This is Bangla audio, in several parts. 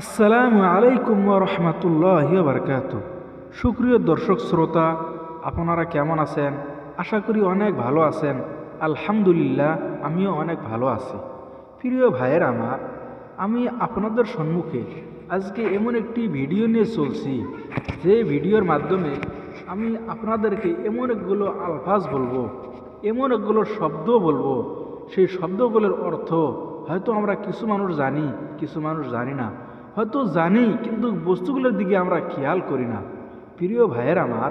আসসালামু আলাইকুম রহমতুল্লাহ বারকাত সুপ্রিয় দর্শক শ্রোতা, আপনারা কেমন আছেন? আশা করি অনেক ভালো আছেন। আলহামদুলিল্লাহ, আমিও অনেক ভালো আছি। প্রিয় ভাইয়ের আমার, আমি আপনাদের সম্মুখে আজকে এমন একটি ভিডিও নিয়ে চলছি, যে ভিডিওর মাধ্যমে আমি আপনাদেরকে এমন একগুলো আলফাজ বলব, এমন একগুলো শব্দ বলব। সেই শব্দগুলোর অর্থ হয়তো আমরা কিছু মানুষ জানি, কিছু মানুষ জানি না। হয়তো জানি, কিন্তু বস্তুগুলোর দিকে আমরা খেয়াল করি না। প্রিয় ভাইয়ের আমার,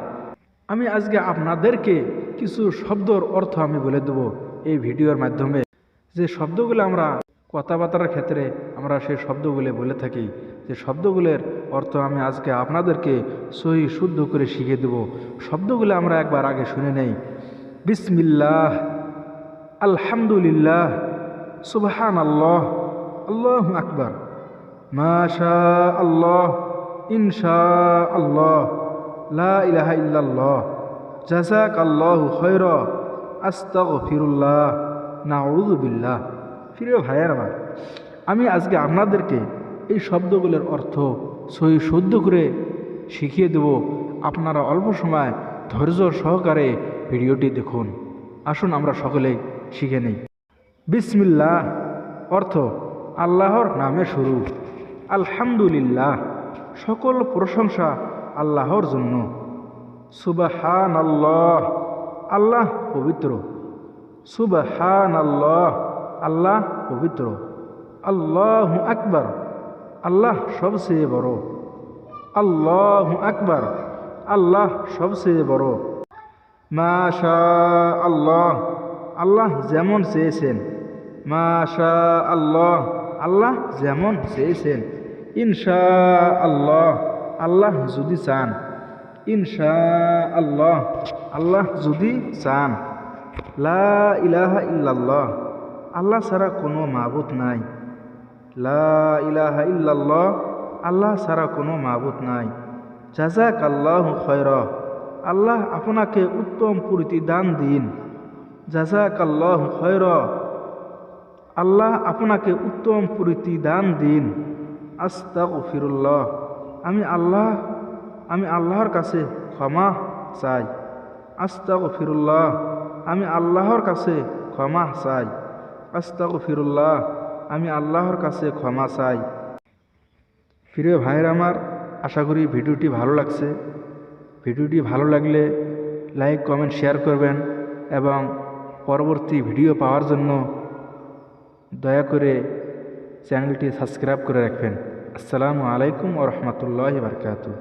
আমি আজকে আপনাদেরকে কিছু শব্দর অর্থ আমি বলে দেবো এই ভিডিওর মাধ্যমে। যে শব্দগুলো আমরা কথাবার্তার ক্ষেত্রে আমরা সেই শব্দগুলো বলে থাকি, যে শব্দগুলোর অর্থ আমি আজকে আপনাদেরকে সহি শুদ্ধ করে শিখে দেব। শব্দগুলো আমরা একবার আগে শুনে নেই। বিসমিল্লাহ, আলহামদুলিল্লাহ সুবহান আল্লাহ আল্লাহ আকবার। মাশা আল্লাহ ইনশা আল্লাহ লা ইলাহা ইল্লাল্লাহ জাজাক আল্লাহ খৈর আস্তাগ ফিরুল্লাহ নাউযু বিল্লাহ। প্রিয় ভাইয়ের আমার, আমি আজকে আপনাদেরকে এই শব্দগুলোর অর্থ সহি শুদ্ধ করে শিখিয়ে দেব। আপনারা অল্প সময় ধৈর্য সহকারে ভিডিওটি দেখুন। আসুন আমরা সকলে শিখে নেই। বিসমিল্লাহ, অর্থ আল্লাহর নামে শুরু। আলহামদুলিল্লাহ, সকল প্রশংসা আল্লাহর জন্য। সুবাহান আল্লাহ আল্লাহ পবিত্র। সুবাহান আল্লাহ আল্লাহ পবিত্র। আল্লাহ আকবর, আল্লাহ সবচেয়ে বড়। আল্লাহ আকবর, আল্লাহ সবচেয়ে বড়। মাশা আল্লাহ আল্লাহ যেমন চেয়েছেন। মাশা আল্লাহ আল্লাহ যেমন চেয়েছেন। ইনশা আল্লাহ আল্লাহ যদি চান ইনশা আল্লাহ আল্লাহ যদি চান, লা ইলাহা ইল্লাল্লাহ, আল্লাহ ছাড়া কোনো মাবুত নাই। লা ইলাহা ইল্লাল্লাহ, আল্লাহ ছাড়া কোনো মাবুত নাই। জাজাক আল্লাহ খয়র আল্লাহ আপনাকে উত্তম প্রতিদান দিন জাজাক আল্লাহ খয়র আল্লাহ আপনাকে উত্তম প্রতিদান দিন। আস্তাক ফিরুল্লাহ আমি আল্লাহ, আমি আল্লাহর কাছে ক্ষমা চাই। আস্তাক ফিরুল্লাহ আমি আল্লাহর কাছে ক্ষমা চাই। আস্তাক ফিরুল্লাহ আমি আল্লাহর কাছে ক্ষমা চাই। প্রিয় ভাইয়ের আমার, আশা করি ভিডিওটি ভালো লাগছে। ভিডিওটি ভালো লাগলে লাইক, কমেন্ট, শেয়ার করবেন এবং পরবর্তী ভিডিও পাওয়ার জন্য দয়া করে চ্যানেলটি সাবস্ক্রাইব করে রাখবেন। আসসালামু আলাইকুম ও রহমতুল্লাহ বারকাতু